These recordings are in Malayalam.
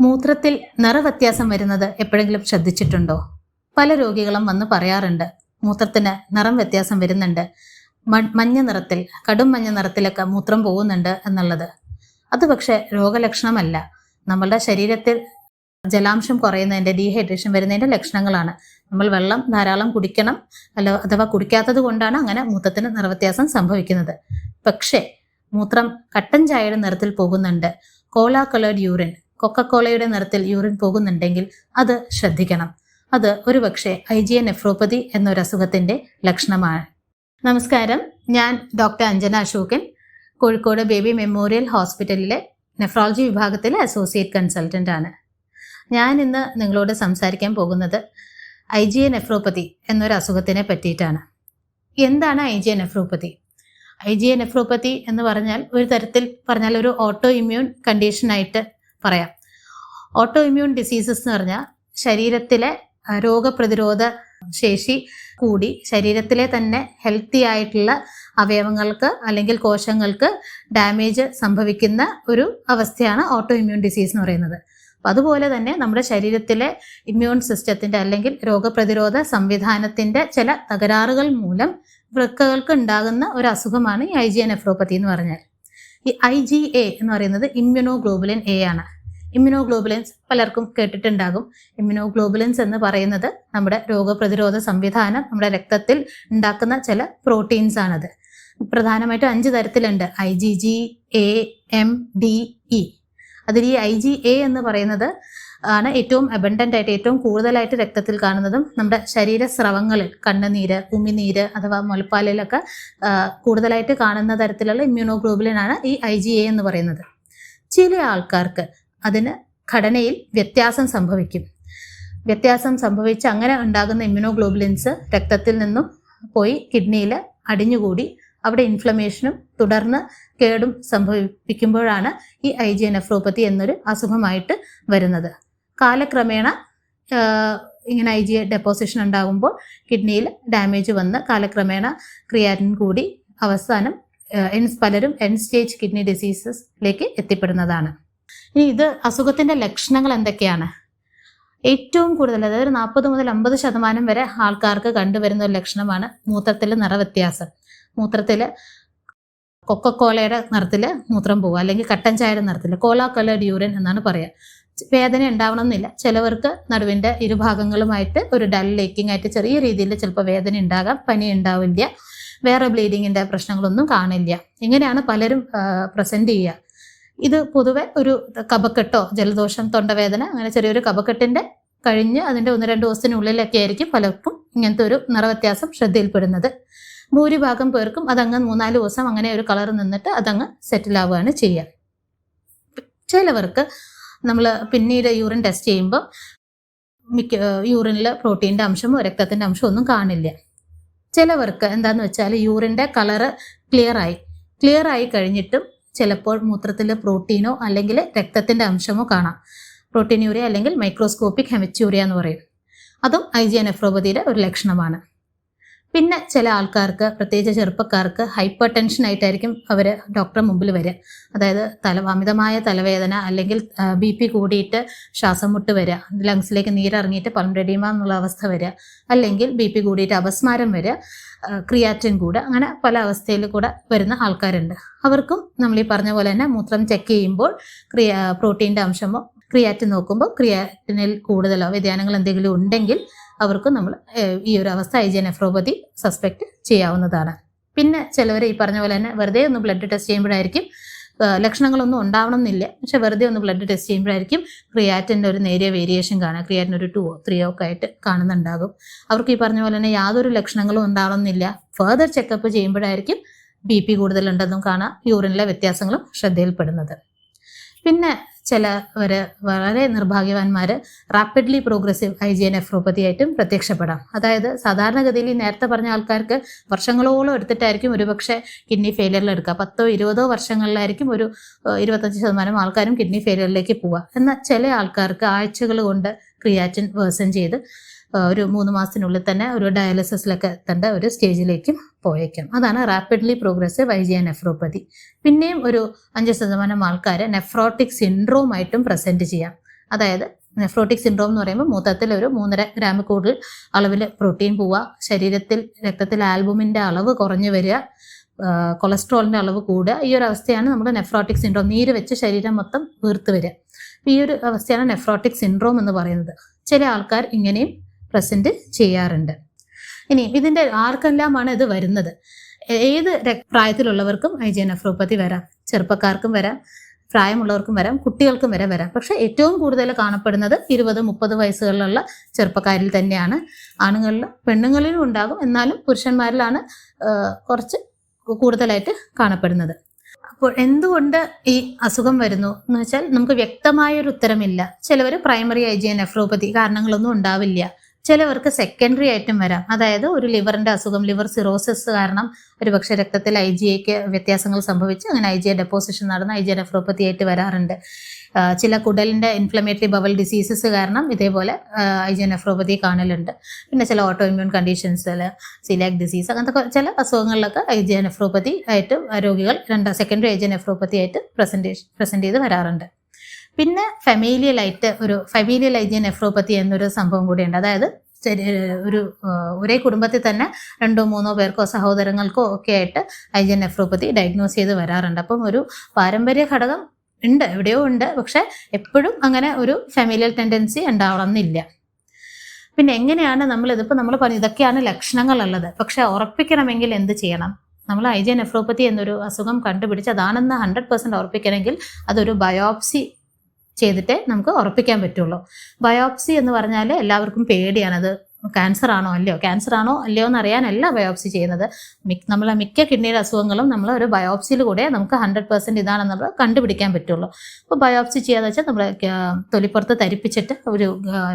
മൂത്രത്തിൽ നിറവ്യത്യാസം വരുന്നത് എപ്പോഴെങ്കിലും ശ്രദ്ധിച്ചിട്ടുണ്ടോ? പല രോഗികളും വന്ന് പറയാറുണ്ട് മൂത്രത്തിന് നിറം വ്യത്യാസം വരുന്നുണ്ട് മഞ്ഞ നിറത്തിൽ കടും മഞ്ഞ നിറത്തിലൊക്കെ മൂത്രം പോകുന്നുണ്ട് എന്നുള്ളത്. അത് പക്ഷേ രോഗലക്ഷണമല്ല. നമ്മളുടെ ശരീരത്തിൽ ജലാംശം കുറയുന്നതിന്റെ ഡീഹൈഡ്രേഷൻ വരുന്നതിന്റെ ലക്ഷണങ്ങളാണ്. നമ്മൾ വെള്ളം ധാരാളം കുടിക്കണം അല്ല അഥവാ കുടിക്കാത്തത് കൊണ്ടാണ് അങ്ങനെ മൂത്രത്തിന് നിറവ്യത്യാസം സംഭവിക്കുന്നത്. പക്ഷേ മൂത്രം കട്ടൻ ചായയുടെ നിറത്തിൽ പോകുന്നുണ്ട്. കോലാ കളേർഡ് യൂറിൻ കൊക്കക്കോളയുടെ നിറത്തിൽ യൂറിൻ പോകുന്നുണ്ടെങ്കിൽ അത് ശ്രദ്ധിക്കണം. അത് ഒരുപക്ഷെ ഐ ജി എ നെഫ്രോപ്പതി എന്നൊരു അസുഖത്തിന്റെ ലക്ഷണമാണ്. നമസ്കാരം. ഞാൻ doctor Anjana Ashokan Kozhikode baby memorial ഹോസ്പിറ്റലിലെ നെഫ്രോളജി വിഭാഗത്തിലെ അസോസിയേറ്റ് കൺസൾട്ടന്റ് ആണ്. ഞാൻ ഇന്ന് നിങ്ങളോട് സംസാരിക്കാൻ പോകുന്നത് ഐ ജി എ നെഫ്രോപ്പതി എന്നൊരു അസുഖത്തിനെ പറ്റിയിട്ടാണ്. എന്താണ് I G A nephropathy I G A nephropathy എന്ന് പറഞ്ഞാൽ ഒരു തരത്തിൽ പറഞ്ഞാൽ ഒരു ഓട്ടോ ഇമ്മ്യൂൺ കണ്ടീഷനായിട്ട് പറയാം. ഓട്ടോ ഇമ്മ്യൂൺ ഡിസീസസ് എന്ന് പറഞ്ഞാൽ ശരീരത്തിലെ രോഗപ്രതിരോധ ശേഷി കൂടി ശരീരത്തിലെ തന്നെ ഹെൽത്തി ആയിട്ടുള്ള അവയവങ്ങൾക്ക് അല്ലെങ്കിൽ കോശങ്ങൾക്ക് ഡാമേജ് സംഭവിക്കുന്ന ഒരു അവസ്ഥയാണ് ഓട്ടോ ഇമ്മ്യൂൺ ഡിസീസ് എന്ന് പറയുന്നത്. അപ്പം അതുപോലെ തന്നെ നമ്മുടെ ശരീരത്തിലെ ഇമ്മ്യൂൺ സിസ്റ്റത്തിന്റെ അല്ലെങ്കിൽ രോഗപ്രതിരോധ സംവിധാനത്തിന്റെ ചില തകരാറുകൾ മൂലം വൃക്കകൾക്ക് ഉണ്ടാകുന്ന ഒരു അസുഖമാണ് ഈ ഐ ജി നെഫ്രോപ്പതി എന്ന് പറഞ്ഞാൽ. ഈ ഐ ജി എ എന്ന് പറയുന്നത് ഇമ്മ്യൂണോഗ്ലോബുലിൻ എ ആണ്. ഇമ്മ്യൂണോഗ്ലോബുലിൻസ് പലർക്കും കേട്ടിട്ടുണ്ടാകും. ഇമ്മ്യൂണോഗ്ലോബുലിൻസ് എന്ന് പറയുന്നത് നമ്മുടെ രോഗപ്രതിരോധ സംവിധാനം നമ്മുടെ രക്തത്തിൽ ഉണ്ടാക്കുന്ന ചില പ്രോട്ടീൻസ് ആണത്. പ്രധാനമായിട്ടും അഞ്ച് തരത്തിലുണ്ട്. I G G A M D E അതിൽ ഈ ഐ ജി എ എന്ന് പറയുന്നത് ആണ് ഏറ്റവും അബണ്ടന്റ് ആയിട്ട് ഏറ്റവും കൂടുതലായിട്ട് രക്തത്തിൽ കാണുന്നതും നമ്മുടെ ശരീര സ്രവങ്ങളിൽ കണ്ണുനീര് ഉമിനീര് അഥവാ മുലപ്പാലിലൊക്കെ കൂടുതലായിട്ട് കാണുന്ന തരത്തിലുള്ള ഇമ്മ്യൂണോഗ്ലോബുലിൻ ആണ് ഈ ഐ ജി എ എന്ന് പറയുന്നത്. ചില ആൾക്കാർക്ക് അതിന് ഘടനയിൽ വ്യത്യാസം സംഭവിക്കും. വ്യത്യാസം സംഭവിച്ച് അങ്ങനെ ഉണ്ടാകുന്ന ഇമ്മ്യൂണോഗ്ലോബുലിൻസ് രക്തത്തിൽ നിന്നും പോയി കിഡ്നിയിൽ അടിഞ്ഞുകൂടി അവിടെ ഇൻഫ്ലമേഷനും തുടർന്ന് കേടും സംഭവിപ്പിക്കുമ്പോഴാണ് ഈ ഐ ജി നെഫ്രോപ്പതി എന്നൊരു അസുഖമായിട്ട് വരുന്നത്. കാലക്രമേണ ഇങ്ങനെ ഐ ജി ഡെപ്പോസിഷൻ ഉണ്ടാകുമ്പോൾ കിഡ്നിയിൽ ഡാമേജ് വന്ന് കാലക്രമേണ ക്രിയാറ്റിൻ കൂടി അവസാനം എൻസ് പലരും എൻ സ്റ്റേജ് കിഡ്നി ഡിസീസസിലേക്ക് എത്തിപ്പെടുന്നതാണ്. ഇനി ഇത് അസുഖത്തിന്റെ ലക്ഷണങ്ങൾ എന്തൊക്കെയാണ്? ഏറ്റവും കൂടുതൽ അതായത് നാൽപ്പത് മുതൽ അമ്പത് ശതമാനം വരെ ആൾക്കാർക്ക് കണ്ടുവരുന്ന ഒരു ലക്ഷണമാണ് മൂത്രത്തിൽ നിറവ്യത്യാസം. മൂത്രത്തിൽ കൊക്കക്കോളയുടെ നിറത്തിൽ മൂത്രം പോവുക അല്ലെങ്കിൽ കട്ടൻ ചായയുടെ നിറത്തിൽ കോലാ കളേർഡ് യൂറിൻ എന്നാണ് പറയുക. വേദന ഉണ്ടാവണം എന്നില്ല ചിലവർക്ക് നടുവിന്റെ ഇരുഭാഗങ്ങളുമായിട്ട് ഒരു ഡൽ ലേക്കിംഗ് ആയിട്ട് ചെറിയ രീതിയിൽ ചിലപ്പോൾ വേദന ഉണ്ടാകാം പനി ഉണ്ടാവില്ല വേറെ ബ്ലീഡിങ്ങിന്റെ പ്രശ്നങ്ങളൊന്നും കാണില്ല. ഇങ്ങനെയാണ് പലരും പ്രസന്റ് ചെയ്യുക. ഇത് പൊതുവെ ഒരു കബക്കെട്ടോ ജലദോഷം തൊണ്ടവേദന അങ്ങനെ ചെറിയൊരു കഫക്കെട്ടിന്റെ കഴിഞ്ഞ് അതിന്റെ ഒന്ന് രണ്ട് ദിവസത്തിനുള്ളിലൊക്കെ ആയിരിക്കും പലർക്കും ഇങ്ങനത്തെ ഒരു നിറവ്യത്യാസം ശ്രദ്ധയിൽപ്പെടുന്നത്. ഭൂരിഭാഗം പേർക്കും അതങ്ങ് മൂന്നാൽ ദിവസം അങ്ങനെ ഒരു കളർ നിന്നിട്ട് അതങ്ങ് സെറ്റിൽ ആവുകയാണ് ചെയ്യുക. ചിലവർക്ക് നമ്മൾ പിന്നീട് യൂറിൻ ടെസ്റ്റ് ചെയ്യുമ്പോൾ മിക്ക യൂറിനിൽ പ്രോട്ടീന്റെ അംശമോ രക്തത്തിന്റെ അംശമോ ഒന്നും കാണില്ല. ചിലവർക്ക് എന്താന്ന് വെച്ചാൽ യൂറിന്റെ കളറ് ക്ലിയറായി ക്ലിയറായി കഴിഞ്ഞിട്ടും ചിലപ്പോൾ മൂത്രത്തിൽ പ്രോട്ടീനോ അല്ലെങ്കിൽ രക്തത്തിന്റെ അംശമോ കാണാം. പ്രോട്ടീൻ യൂറിയ അല്ലെങ്കിൽ മൈക്രോസ്കോപ്പിക് ഹെമച്യൂറിയ എന്ന് പറയും. അതും ഐ ജി എൻ എഫ്രോപതിയുടെ ഒരു ലക്ഷണമാണ്. പിന്നെ ചില ആൾക്കാർക്ക് പ്രത്യേകിച്ച് ചെറുപ്പക്കാർക്ക് ഹൈപ്പർ ടെൻഷൻ ആയിട്ടായിരിക്കും അവർ ഡോക്ടറെ മുമ്പിൽ വരിക. അതായത് തല അമിതമായ തലവേദന അല്ലെങ്കിൽ ബി പി കൂടിയിട്ട് ശ്വാസം മുട്ട് വരിക ലങ്സിലേക്ക് നീരിറങ്ങിയിട്ട് പൾമറെഡീമ എന്നുള്ള അവസ്ഥ വരിക അല്ലെങ്കിൽ ബി പി കൂടിയിട്ട് അപസ്മാരം വരിക ക്രിയാറ്റിൻ കൂടെ അങ്ങനെ പല അവസ്ഥയിൽ കൂടെ വരുന്ന ആൾക്കാരുണ്ട്. അവർക്കും നമ്മൾ ഈ പറഞ്ഞ പോലെ തന്നെ മൂത്രം ചെക്ക് ചെയ്യുമ്പോൾ ക്രിയ പ്രോട്ടീന്റെ അംശമോ ക്രിയാറ്റിൻ നോക്കുമ്പോൾ ക്രിയാറ്റിനിൽ കൂടുതലോ വ്യതിയാനങ്ങൾ എന്തെങ്കിലും ഉണ്ടെങ്കിൽ അവർക്കും നമ്മൾ ഈ ഒരു അവസ്ഥ ഐ ജി നെഫ്രോപ്പതി സസ്പെക്ട് ചെയ്യാവുന്നതാണ്. പിന്നെ ചിലവർ ഈ പറഞ്ഞ പോലെ തന്നെ വെറുതെ ഒന്ന് ബ്ലഡ് ടെസ്റ്റ് ചെയ്യുമ്പോഴായിരിക്കും ലക്ഷണങ്ങളൊന്നും ഉണ്ടാവണം എന്നില്ല പക്ഷെ വെറുതെ ഒന്ന് ബ്ലഡ് ടെസ്റ്റ് ചെയ്യുമ്പോഴായിരിക്കും ക്രിയാറ്റിന്റെ ഒരു നേരിയ വേരിയേഷൻ കാണുക. ക്രിയാറ്റിൻ ഒരു ടൂവോ ത്രീയോ ഒക്കെ ആയിട്ട് കാണുന്നുണ്ടാകും. അവർക്ക് ഈ പറഞ്ഞ പോലെ തന്നെ യാതൊരു ലക്ഷണങ്ങളും ഉണ്ടാവണം എന്നില്ല ഫെർദർ ചെക്കപ്പ് ചെയ്യുമ്പോഴായിരിക്കും ബി പി കൂടുതലുണ്ടെന്നും കാണാം. യൂറിനിലെ വ്യത്യാസങ്ങളും ശ്രദ്ധയിൽപ്പെടുന്നത്. പിന്നെ ചിലവർ വളരെ നിർഭാഗ്യവാന്മാർ rapidly progressive I G N ആയിട്ടും പ്രത്യക്ഷപ്പെടാം. അതായത് സാധാരണഗതിയിൽ ഈ നേരത്തെ പറഞ്ഞ ആൾക്കാർക്ക് വർഷങ്ങളോളം എടുത്തിട്ടായിരിക്കും ഒരുപക്ഷെ കിഡ്നി ഫെയിലിയറിൽ എടുക്കുക. പത്തോ ഇരുപതോ വർഷങ്ങളിലായിരിക്കും ഒരു ഇരുപത്തഞ്ച് ശതമാനം ആൾക്കാരും കിഡ്നി ഫെയിലിയറിലേക്ക് പോവുക. എന്നാൽ ചില ആൾക്കാർക്ക് ആഴ്ചകൾ കൊണ്ട് ക്രിയാറ്റിൻ വേഴ്സൺ ചെയ്ത് ഒരു മൂന്ന് മാസത്തിനുള്ളിൽ തന്നെ ഒരു ഡയാലിസിസിലൊക്കെ എത്തേണ്ട ഒരു സ്റ്റേജിലേക്കും പോയേക്കാം. അതാണ് rapidly progressive I G N nephropathy പിന്നെയും ഒരു അഞ്ച് ശതമാനം ആൾക്കാർ നെഫ്രോട്ടിക് സിൻഡ്രോം ആയിട്ടും പ്രസന്റ് ചെയ്യാം. അതായത് നെഫ്രോട്ടിക് സിൻഡ്രോം എന്ന് പറയുമ്പോൾ മൂത്രത്തിൽ ഒരു മൂന്നര ഗ്രാം കൂടുതൽ അളവിൽ പ്രോട്ടീൻ പോവുക ശരീരത്തിൽ രക്തത്തിൽ ആൽബുമിന്റെ അളവ് കുറഞ്ഞു വരിക കൊളസ്ട്രോളിന്റെ അളവ് കൂടുക. ഈ ഒരു അവസ്ഥയാണ് നമ്മുടെ നെഫ്രോട്ടിക് സിൻഡ്രോം നീര് വെച്ച് ശരീരം മൊത്തം വീർത്ത് വരിക. ഈ ഒരു അവസ്ഥയാണ് നെഫ്രോട്ടിക് സിൻഡ്രോം എന്ന് പറയുന്നത്. ചില ആൾക്കാർ ഇങ്ങനെയും പ്രസന്റ് ചെയ്യാറുണ്ട്. ഇനി ഇതിന്റെ ആർക്കെല്ലാമാണ് ഇത് വരുന്നത്? ഏത് പ്രായത്തിലുള്ളവർക്കും ഐ ജി നെഫ്രോപ്പതി വരാം. ചെറുപ്പക്കാർക്കും വരാം. പ്രായമുള്ളവർക്കും വരാം. കുട്ടികൾക്കും വരെ വരാം. പക്ഷെ ഏറ്റവും കൂടുതൽ കാണപ്പെടുന്നത് ഇരുപത് മുപ്പത് വയസ്സുകളിലുള്ള ചെറുപ്പക്കാരിൽ തന്നെയാണ്. ആണുങ്ങളിലും പെണ്ണുങ്ങളിലും ഉണ്ടാകും. എന്നാലും പുരുഷന്മാരിലാണ് കുറച്ച് കൂടുതലായിട്ട് കാണപ്പെടുന്നത്. അപ്പോൾ എന്തുകൊണ്ട് ഈ അസുഖം വരുന്നു? എന്ന് വെച്ചാൽ നമുക്ക് വ്യക്തമായ ഒരു ഉത്തരമില്ല. ചിലവർ പ്രൈമറി ഐ ജി നെഫ്രോപ്പതി കാരണങ്ങളൊന്നും ഉണ്ടാവില്ല. ചിലവർക്ക് സെക്കൻഡറി ആയിട്ടും വരാം. അതായത് ഒരു ലിവറിന്റെ അസുഖം ലിവർ സിറോസിസ് കാരണം ഒരു പക്ഷേ രക്തത്തിൽ ഐ ജി എക്ക് വ്യത്യാസങ്ങൾ സംഭവിച്ച് അങ്ങനെ ഐ ജി എ ഡെപ്പോസിഷൻ നടന്ന് ഐ ജി നെഫ്രോപ്പത്തി ആയിട്ട് വരാറുണ്ട്. ചില കുടലിന്റെ ഇൻഫ്ലമേറ്ററി ബവൽ ഡിസീസസ് കാരണം ഇതേപോലെ ഐ ജി നെഫ്രോപ്പതി കാണലുണ്ട്. പിന്നെ ചില ഓട്ടോ ഇമ്മ്യൂൺ കണ്ടീഷൻസ് സിലാക് ഡിസീസ് അങ്ങനത്തെ ചില അസുഖങ്ങളിലൊക്കെ ഐ ജി നെഫ്രോപ്പതി ആയിട്ട് രോഗികൾ രണ്ട് സെക്കൻഡറി ഐ ജി നെഫ്രോപ്പതി ആയിട്ട് പ്രസന്റേഷൻ പ്രസന്റ് ചെയ്ത് വരാറുണ്ട്. പിന്നെ ഫെമീലിയലായിട്ട് ഒരു ഫെമീലിയൽ ഐ നെഫ്രോപ്പത്തി എന്നൊരു സംഭവം കൂടിയുണ്ട്. അതായത് ഒരു ഒരേ കുടുംബത്തിൽ തന്നെ രണ്ടോ മൂന്നോ പേർക്കോ സഹോദരങ്ങൾക്കോ ഒക്കെ ആയിട്ട് ഐജിയൻ നെഫ്രോപ്പത്തി ഡയഗ്നോസ് ചെയ്ത് വരാറുണ്ട്. അപ്പം ഒരു പാരമ്പര്യ ഘടകം ഉണ്ട് എവിടെയോ ഉണ്ട്. പക്ഷെ എപ്പോഴും അങ്ങനെ ഒരു ഫെമിലിയൽ ടെൻഡൻസി ഉണ്ടാവണമെന്നില്ല. പിന്നെ എങ്ങനെയാണ് നമ്മൾ ഇതിപ്പോൾ നമ്മൾ പറഞ്ഞു ഇതൊക്കെയാണ് ലക്ഷണങ്ങളുള്ളത് പക്ഷെ ഉറപ്പിക്കണമെങ്കിൽ എന്ത് ചെയ്യണം? നമ്മൾ ഐ ജി നെഫ്രോപ്പതി എന്നൊരു അസുഖം കണ്ടുപിടിച്ച് അതാണെന്ന് ഹൺഡ്രഡ് പെർസെന്റ് ഉറപ്പിക്കണമെങ്കിൽ അതൊരു ബയോപ്സി ചെയ്തിട്ടേ നമുക്ക് ഉറപ്പിക്കാൻ പറ്റുള്ളൂ. ബയോപ്സി എന്ന് പറഞ്ഞാൽ എല്ലാവർക്കും പേടിയാണത് ക്യാൻസർ ആണോ അല്ലയോ? ക്യാൻസർ ആണോ അല്ലയോ എന്ന് അറിയാനല്ല ബയോപ്സി ചെയ്യുന്നത്. നമ്മളെ മിക്ക കിഡ്നിയുടെ അസുഖങ്ങളും നമ്മൾ ഒരു ബയോപ്സിയിൽ കൂടെ നമുക്ക് ഹൺഡ്രഡ് പെർസെന്റ് ഇതാണെന്നുള്ളത് കണ്ടുപിടിക്കാൻ പറ്റുള്ളൂ. അപ്പോൾ ബയോപ്സി ചെയ്യാന്ന് വെച്ചാൽ നമ്മൾ തൊലിപ്പുറത്ത് തരിപ്പിച്ചിട്ട് ഒരു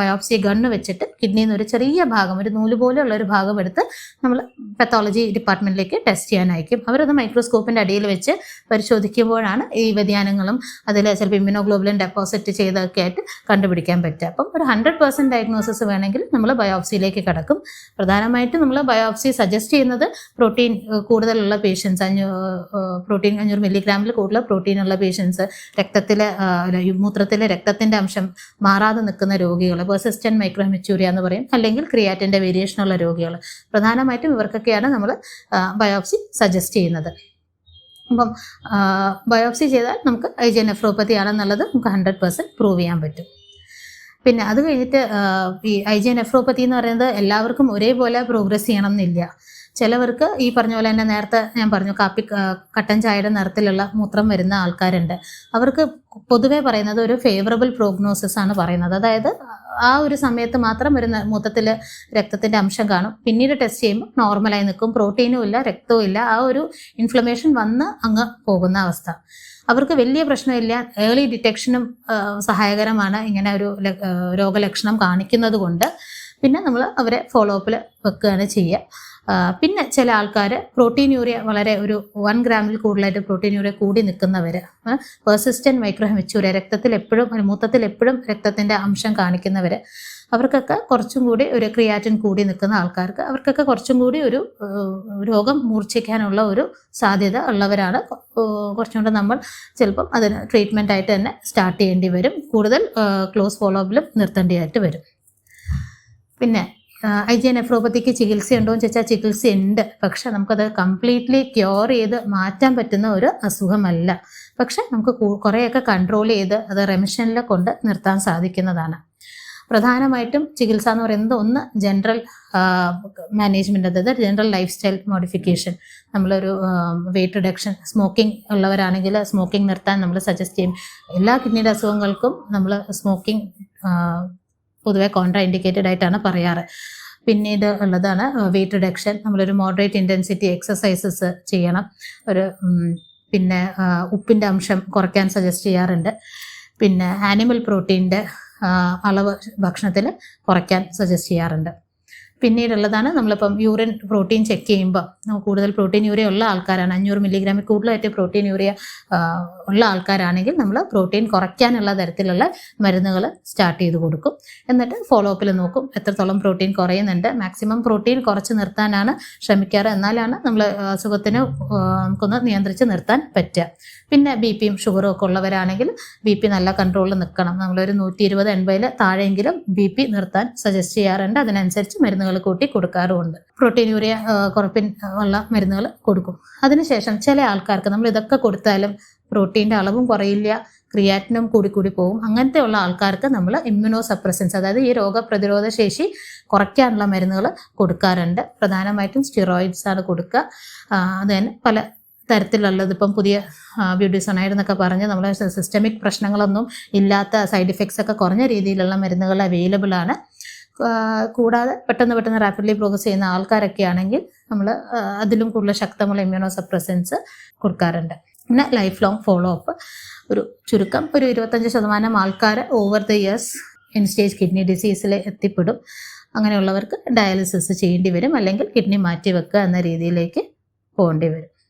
ബയോപ്സി ഗണ്ണ് വെച്ചിട്ട് കിഡ്നിയിൽ നിന്ന് ഒരു ചെറിയ ഭാഗം ഒരു നൂൽ പോലെയുള്ള ഒരു ഭാഗം എടുത്ത് നമ്മൾ പെത്തോളജി ഡിപ്പാർട്ട്മെന്റിലേക്ക് ടെസ്റ്റ് ചെയ്യാൻ അയക്കും. അവരത് മൈക്രോസ്കോപ്പിന്റെ അടിയിൽ വെച്ച് പരിശോധിക്കുമ്പോഴാണ് ഈ വ്യതിയാനങ്ങളും അതിൽ ചിലപ്പോൾ ഇമ്മ്യൂണോഗ്ലോബുലിൻ ഡെപ്പോസിറ്റ് ചെയ്തൊക്കെ ആയിട്ട് കണ്ടുപിടിക്കാൻ പറ്റുക. അപ്പം ഒരു ഹൺഡ്രഡ് പെർസെന്റ് ഡയഗ്നോസിസ് വേണമെങ്കിൽ നമ്മൾ ബയോപ്സിയിലേക്ക് കടക്കും. പ്രധാനമായിട്ടും നമ്മൾ ബയോപ്സി സജസ്റ്റ് ചെയ്യുന്നത് പ്രോട്ടീൻ കൂടുതലുള്ള പേഷ്യൻസ് അഞ്ഞൂ പ്രോട്ടീൻ അഞ്ഞൂറ് മില്ലിഗ്രാമിൽ കൂടുതൽ പ്രോട്ടീൻ ഉള്ള പേഷ്യൻസ് രക്തത്തിലെ മൂത്രത്തിലെ രക്തത്തിന്റെ അംശം മാറാതെ നിൽക്കുന്ന രോഗികൾ പെർസിസ്റ്റന്റ് മൈക്രോമെച്ചൂരിയ എന്ന് പറയും അല്ലെങ്കിൽ ക്രിയാറ്റിന്റെ വേരിയേഷനുള്ള രോഗികൾ. പ്രധാനമായിട്ടും ഇവർക്കൊക്കെയാണ് നമ്മൾ ബയോപ്സി സജസ്റ്റ് ചെയ്യുന്നത്. അപ്പം ബയോപ്സി ചെയ്താൽ നമുക്ക് ഐ ജി നെഫ്രോപ്പതി ആണെന്നുള്ളത് നമുക്ക് ഹൺഡ്രഡ് പെർസെന്റ് പ്രൂവ് ചെയ്യാൻ പറ്റും. പിന്നെ അത് കഴിഞ്ഞിട്ട് ഈ ഐ ജി നെഫ്രോപ്പതി എന്ന് പറയുന്നത് എല്ലാവർക്കും ഒരേപോലെ പ്രോഗ്രസ് ചെയ്യണം എന്നില്ല. ചിലവർക്ക് ഈ പറഞ്ഞ പോലെ തന്നെ നേരത്തെ ഞാൻ പറഞ്ഞു കാപ്പി കട്ടൻ ചായയുടെ നിറത്തിലുള്ള മൂത്രം വരുന്ന ആൾക്കാരുണ്ട്. അവർക്ക് പൊതുവേ പറയുന്നത് ഒരു ഫേവറബിൾ പ്രോഗ്നോസിസ് ആണ് പറയുന്നത്. അതായത് ആ ഒരു സമയത്ത് മാത്രം ഒരു മൂത്രത്തിൽ രക്തത്തിന്റെ അംശം കാണും. പിന്നീട് ടെസ്റ്റ് ചെയ്യുമ്പോൾ നോർമലായി നിൽക്കും. പ്രോട്ടീനും ഇല്ല രക്തവും ഇല്ല. ആ ഒരു ഇൻഫ്ലമേഷൻ വന്ന് അങ്ങ് പോകുന്ന അവസ്ഥ. അവർക്ക് വലിയ പ്രശ്നമില്ല. ഏർലി ഡിറ്റക്ഷനും സഹായകരമാണ് ഇങ്ങനെ ഒരു രോഗലക്ഷണം കാണിക്കുന്നത് കൊണ്ട് പിന്നെ നമ്മൾ അവരെ ഫോളോ അപ്പിൽ വെക്കുകയാണ് ചെയ്യുക. പിന്നെ ചില ആൾക്കാർ പ്രോട്ടീൻ യൂറിയ വളരെ ഒരു വൺ ഗ്രാമിൽ കൂടുതലായിട്ട് പ്രോട്ടീൻ യൂറിയ കൂടി നിൽക്കുന്നവർ പെർസിസ്റ്റന്റ് മൈക്രോഹെമിച്ചൂരിയ രക്തത്തിൽ എപ്പോഴും മൂത്രത്തിൽ എപ്പോഴും രക്തത്തിന്റെ അംശം കാണിക്കുന്നവർ അവർക്കൊക്കെ കുറച്ചും കൂടി ഒരു ക്രിയാറ്റിൻ കൂടി നിൽക്കുന്ന ആൾക്കാർക്ക് അവർക്കൊക്കെ കുറച്ചും കൂടി ഒരു രോഗം മൂർച്ഛിക്കാനുള്ള ഒരു സാധ്യത ഉള്ളവരാണ്. കുറച്ചും കൂടെ നമ്മൾ ചിലപ്പം അതിന് ട്രീറ്റ്മെന്റ് ആയിട്ട് തന്നെ സ്റ്റാർട്ട് ചെയ്യേണ്ടി വരും. കൂടുതൽ ക്ലോസ് ഫോളോ അപ്പിലും നിർത്തേണ്ടതായിട്ട് വരും. പിന്നെ ഐ ജി നെഫ്രോപ്പതിക്ക് ചികിത്സയുണ്ടോ എന്ന് ചോദിച്ചാൽ ചികിത്സ ഉണ്ട് പക്ഷെ നമുക്കത് കംപ്ലീറ്റ്ലി ക്യൂർ ചെയ്ത് മാറ്റാൻ പറ്റുന്ന ഒരു അസുഖമല്ല. പക്ഷെ നമുക്ക് കുറേയൊക്കെ കൺട്രോൾ ചെയ്ത് അത് റെമിഷനിൽ കൊണ്ട് നിർത്താൻ സാധിക്കുന്നതാണ്. പ്രധാനമായിട്ടും ചികിത്സ എന്ന് പറയുന്നത് ഒന്ന് ജനറൽ മാനേജ്മെന്റ് അതായത് ജനറൽ ലൈഫ് സ്റ്റൈൽ മോഡിഫിക്കേഷൻ നമ്മളൊരു വെയിറ്റ് റിഡക്ഷൻ സ്മോക്കിംഗ് ഉള്ളവരാണെങ്കിൽ സ്മോക്കിംഗ് നിർത്താൻ നമ്മൾ സജസ്റ്റ് ചെയ്യും. എല്ലാ കിഡ്നിയുടെ അസുഖങ്ങൾക്കും നമ്മൾ സ്മോക്കിംഗ് പൊതുവെ കോൺട്രാ ഇൻഡിക്കേറ്റഡ് ആയിട്ടാണ് പറയാറ്. പിന്നീട് ഉള്ളതാണ് വെയിറ്റ് റിഡക്ഷൻ നമ്മളൊരു മോഡറേറ്റ് ഇന്റൻസിറ്റി എക്സസൈസസ് ചെയ്യണം. ഒരു പിന്നെ ഉപ്പിന്റെ അംശം കുറയ്ക്കാൻ സജസ്റ്റ് ചെയ്യാറുണ്ട്. പിന്നെ ആനിമൽ പ്രോട്ടീന്റെ അളവ് ഭക്ഷണത്തിൽ കുറയ്ക്കാൻ സജസ്റ്റ് ചെയ്യാറുണ്ട്. പിന്നീടുള്ളതാണ് നമ്മളിപ്പം യൂറിൻ പ്രോട്ടീൻ ചെക്ക് ചെയ്യുമ്പോൾ കൂടുതൽ പ്രോട്ടീൻ യൂറിയ ഉള്ള ആൾക്കാരാണ്. അഞ്ഞൂറ് മില്ലിഗ്രാമിൽ കൂടുതലായിട്ട് പ്രോട്ടീൻ യൂറിയ ഉള്ള ആൾക്കാരാണെങ്കിൽ നമ്മൾ പ്രോട്ടീൻ കുറയ്ക്കാനുള്ള തരത്തിലുള്ള മരുന്നുകൾ സ്റ്റാർട്ട് ചെയ്ത് കൊടുക്കും. എന്നിട്ട് ഫോളോ അപ്പിൽ നോക്കും എത്രത്തോളം പ്രോട്ടീൻ കുറയുന്നുണ്ട്. മാക്സിമം പ്രോട്ടീൻ കുറച്ച് നിർത്താനാണ് ശ്രമിക്കാറ്. എന്നാലാണ് നമ്മൾ അസുഖത്തിന് നമുക്കൊന്ന് നിയന്ത്രിച്ച് നിർത്താൻ പറ്റുക. പിന്നെ ബി പിയും ഷുഗറും ഒക്കെ ഉള്ളവരാണെങ്കിൽ ബി പി നല്ല കൺട്രോളിൽ നിൽക്കണം നമ്മളൊരു നൂറ്റി ഇരുപത് എൺപതിൽ താഴെയെങ്കിലും ബി പി നിർത്താൻ സജസ്റ്റ് ചെയ്യാറുണ്ട്. അതിനനുസരിച്ച് മരുന്നുകൾ കൂട്ടി കൊടുക്കാറുമുണ്ട്. ആ, കുറപ്പിൻ ഉള്ള മരുന്നുകൾ കൊടുക്കും. അതിനുശേഷം ചില ആൾക്കാർക്ക് നമ്മൾ ഇതൊക്കെ കൊടുത്താലും പ്രോട്ടീന്റെ അളവും കുറയില്ല ക്രിയാറ്റിനും കൂടി കൂടി പോകും അങ്ങനത്തെ ഉള്ള ആൾക്കാർക്ക് നമ്മൾ ഇമ്മ്യൂണോ സപ്രസൻസ് അതായത് ഈ രോഗപ്രതിരോധ ശേഷി കുറയ്ക്കാനുള്ള മരുന്നുകൾ കൊടുക്കാറുണ്ട്. പ്രധാനമായിട്ടും സ്റ്റിറോയിഡ്സ് ആണ് കൊടുക്കുക. അത് പല തരത്തിലുള്ളത് ഇപ്പം പുതിയ ബ്യൂട്ടിസണൈഡ് എന്നൊക്കെ പറഞ്ഞ് നമ്മൾ സിസ്റ്റമിക് പ്രശ്നങ്ങളൊന്നും ഇല്ലാത്ത സൈഡ് ഇഫക്ട്സ് ഒക്കെ കുറഞ്ഞ രീതിയിലുള്ള മരുന്നുകൾ അവൈലബിൾ ആണ്. കൂടാതെ പെട്ടെന്ന് പെട്ടെന്ന് റാപ്പിഡ്ലി പ്രോഗ്രസ് ചെയ്യുന്ന ആൾക്കാരൊക്കെ ആണെങ്കിൽ നമ്മൾ അതിലും കൂടുതൽ ശക്തമുള്ള ഇമ്മ്യൂണോ സപ്രസൻസ് കൊടുക്കാറുണ്ട്. പിന്നെ ലൈഫ് ലോങ് ഫോളോ അപ്പ് ഒരു ചുരുക്കം ഒരു ഇരുപത്തഞ്ച് ശതമാനം ആൾക്കാർ over the years end stage kidney ഡിസീസിൽ എത്തിപ്പെടും. അങ്ങനെയുള്ളവർക്ക് ഡയാലിസിസ് ചെയ്യേണ്ടി വരും. അല്ലെങ്കിൽ കിഡ്നി മാറ്റി വെക്കുക എന്ന രീതിയിലേക്ക് പോകേണ്ടി വരും.